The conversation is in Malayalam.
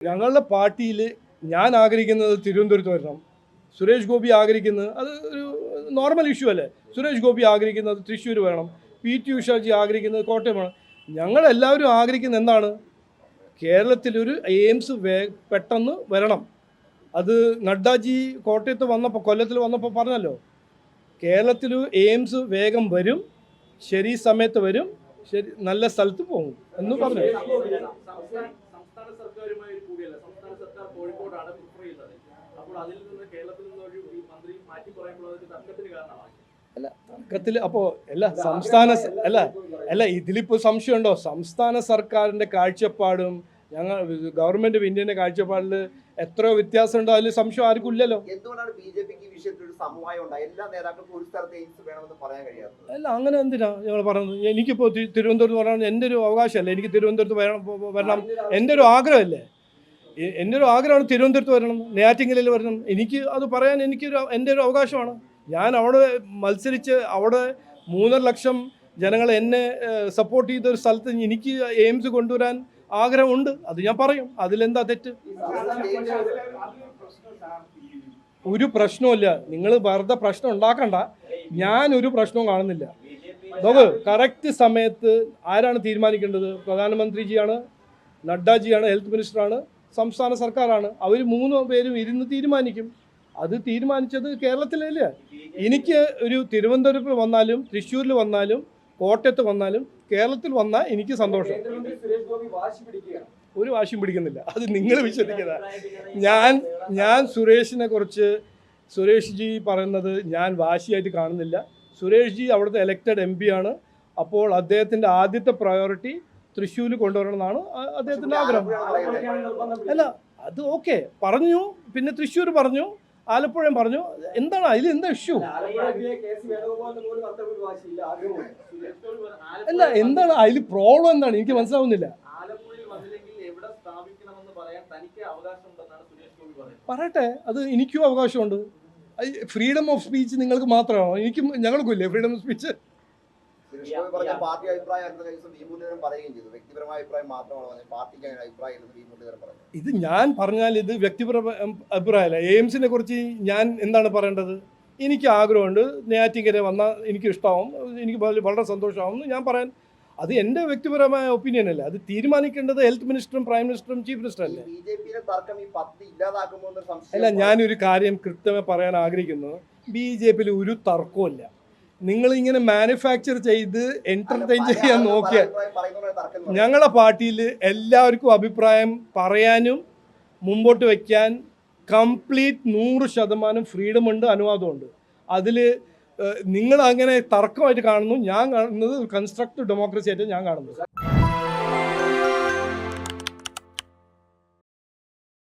ഞങ്ങളുടെ പാർട്ടിയിൽ ഞാൻ ആഗ്രഹിക്കുന്നത് തിരുവനന്തപുരത്ത് വരണം. സുരേഷ് ഗോപി ആഗ്രഹിക്കുന്നത് അത് ഒരു നോർമൽ ഇഷ്യൂ അല്ലേ? സുരേഷ് ഗോപി ആഗ്രഹിക്കുന്നത് തൃശ്ശൂർ വേണം പി ടി ഉഷാജി ആഗ്രഹിക്കുന്നത് കോട്ടയം വേണം ഞങ്ങളെല്ലാവരും ആഗ്രഹിക്കുന്നത് എന്താണ്? കേരളത്തിലൊരു എയിംസ് വേ പെട്ടെന്ന് വരണം. അത് നഡ്ഡാജി കോട്ടയത്ത് വന്നപ്പോൾ കൊല്ലത്തിൽ വന്നപ്പോൾ പറഞ്ഞല്ലോ. കേരളത്തിൽ എയിംസ് വേഗം വരും ശരി സമയത്ത് വരും ശരി നല്ല സ്ഥലത്ത് പോകും എന്ന് പറഞ്ഞു സർക്കാരുമായി ഒരു കൂടിയല്ല. സംസ്ഥാന സർക്കാർ കോഴിക്കോടാണ് പ്രിഫർ ചെയ്യുന്നത്. അപ്പോൾ അതിൽ നിന്ന് കേരളത്തിൽ നിന്ന് ഒരു മന്ത്രി മാറ്റി പറയുമ്പോൾ അതൊരു തർക്കത്തിന് കാരണമാണ് അല്ല തർക്കത്തിൽ അപ്പോൾ അല്ല സംസ്ഥാന അല്ല അല്ല ഇതിലിപ്പോൾ സംശയമുണ്ടോ? സംസ്ഥാന സർക്കാരിന്റെ കാഴ്ചപ്പാടും ഞങ്ങൾ ഗവൺമെന്റ് ഇന്ത്യന്റെ കാഴ്ചപ്പാടിൽ എത്രയോ വ്യത്യാസമുണ്ടോ അതിൽ സംശയം ആർക്കും ഇല്ലല്ലോ. എന്തുകൊണ്ടാണ് ബി ജെ പിക്ക് വിഷയത്തിൽ ഒരു സമവായം എല്ലാ നേതാക്കൾക്കും ഒരു സ്ഥലത്ത് എയിംസ് വേണമെന്ന് പറയാൻ കഴിയാത്തത്? അല്ല അങ്ങനെ എന്തിനാ ഞങ്ങൾ പറയുന്നത്? എനിക്കിപ്പോൾ തി- തിരുവനന്തപുരത്ത് പറയണം എന്റെ ഒരു അവകാശമല്ലേ? എനിക്ക് തിരുവനന്തപുരത്ത് വരണം. വരണം എന്റെ ഒരു ആഗ്രഹമല്ലേ? എന്റെ ഒരു ആഗ്രഹമാണ് തിരുവനന്തപുരത്ത് വരണം. നെയ്യാറ്റിങ്ങലിൽ വരണം. എനിക്ക് അത് പറയാൻ എനിക്കൊരു എന്റെ ഒരു അവകാശമാണ്. ഞാൻ അവിടെ മത്സരിച്ച് അവിടെ മൂന്നര ലക്ഷം ജനങ്ങൾ എന്നെ സപ്പോർട്ട് ചെയ്ത ഒരു സ്ഥലത്ത് എനിക്ക് എയിംസ് കൊണ്ടുവരാൻ ആഗ്രഹമുണ്ട് അത് ഞാൻ പറയും. അതിലെന്താ തെറ്റ്? ഒരു പ്രശ്നവുമില്ല. നിങ്ങൾ വെറുതെ പ്രശ്നം ഉണ്ടാക്കണ്ട. ഞാൻ ഒരു പ്രശ്നവും കാണുന്നില്ല. നോക്ക് കറക്റ്റ് സമയത്ത് ആരാണ് തീരുമാനിക്കേണ്ടത്? പ്രധാനമന്ത്രിജിയാണ് നഡ്ഡാജിയാണ് ഹെൽത്ത് മിനിസ്റ്ററാണ് സംസ്ഥാന സർക്കാരാണ്. അവർ മൂന്ന് പേരും ഇരുന്ന് തീരുമാനിക്കും. അത് തീരുമാനിച്ചത് കേരളത്തിലല്ലേ? എനിക്ക് ഒരു തിരുവനന്തപുരത്ത് വന്നാലും തൃശ്ശൂരിൽ വന്നാലും കോട്ടയത്ത് വന്നാലും കേരളത്തിൽ വന്നാൽ എനിക്ക് സന്തോഷം. ഒരു വാശിയും പിടിക്കുന്നില്ല. അത് നിങ്ങൾ വിശ്വസിക്കുന്ന ഞാൻ ഞാൻ സുരേഷിനെ കുറിച്ച് സുരേഷ് ജി പറയുന്നത് ഞാൻ വാശിയായിട്ട് കാണുന്നില്ല. സുരേഷ് ജി അവിടുത്തെ എലക്റ്റഡ് എം ആണ്. അപ്പോൾ അദ്ദേഹത്തിന്റെ ആദ്യത്തെ പ്രയോറിറ്റി തൃശ്ശൂർ കൊണ്ടുവരണമെന്നാണ് അദ്ദേഹത്തിന്റെ ആഗ്രഹം. അല്ല അത് ഓക്കെ പറഞ്ഞു പിന്നെ തൃശ്ശൂർ പറഞ്ഞു ആലപ്പുഴയും പറഞ്ഞു. എന്താണ് അതിൽ എന്താ ഇഷ്യൂ അല്ല എന്താണ് അതിൽ പ്രോബ്ലം എന്താണ്? എനിക്ക് മനസ്സിലാവുന്നില്ല. ആലപ്പുഴയിൽ വന്നില്ലെങ്കിൽ എവിടെ സ്ഥാപിക്കണമെന്ന് പറയാൻ തനിക്ക് അവകാശമുണ്ടെന്നാണ് സുരേഷ് ഗോപി പറയുന്നത്. പറയട്ടെ അത് എനിക്കും അവകാശമുണ്ട്. ഫ്രീഡം ഓഫ് സ്പീച്ച് നിങ്ങൾക്ക് മാത്രമാണോ? എനിക്കും ഞങ്ങൾക്കും ഇല്ലേ ഫ്രീഡം ഓഫ് സ്പീച്ച് പാർട്ടി അഭിപ്രായം ഇത് ഞാൻ പറഞ്ഞാൽ ഇത് വ്യക്തിപര അഭിപ്രായമല്ല. എയിംസിനെ കുറിച്ച് ഞാൻ എന്താണ് പറയേണ്ടത്? എനിക്ക് ആഗ്രഹമുണ്ട്. നെയ്യാറ്റിങ്കര വന്നാൽ എനിക്ക് ഇഷ്ടമാവും എനിക്ക് വളരെ- സന്തോഷമാവും ഞാൻ പറയാൻ അത് എന്റെ വ്യക്തിപരമായ ഒപ്പീനിയൻ അല്ല? അത് തീരുമാനിക്കേണ്ടത് ഹെൽത്ത് മിനിസ്റ്ററും പ്രൈം മിനിസ്റ്ററും ചീഫ് മിനിസ്റ്റർ അല്ലേ? അല്ല ഞാനൊരു കാര്യം കൃത്യമായി പറയാൻ ആഗ്രഹിക്കുന്നു. ബി ജെ പിയിൽ ഒരു തർക്കമില്ല നിങ്ങൾ ഇങ്ങനെ മാനുഫാക്ചർ ചെയ്ത് എന്റർടൈൻ ചെയ്യാൻ നോക്കിയാൽ ഞങ്ങളെ ഞങ്ങളുടെ പാർട്ടിയിൽ എല്ലാവർക്കും അഭിപ്രായം പറയാനും മുമ്പോട്ട് വയ്ക്കാൻ കംപ്ലീറ്റ് നൂറ് ശതമാനം ഫ്രീഡം ഉണ്ട് അനുവാദമുണ്ട് അതിൽ നിങ്ങൾ അങ്ങനെ തർക്കമായിട്ട് കാണുന്നു. ഞാൻ കാണുന്നത് കൺസ്ട്രക്റ്റീവ് ഡെമോക്രസി ആയിട്ട് ഞാൻ കാണുന്നത്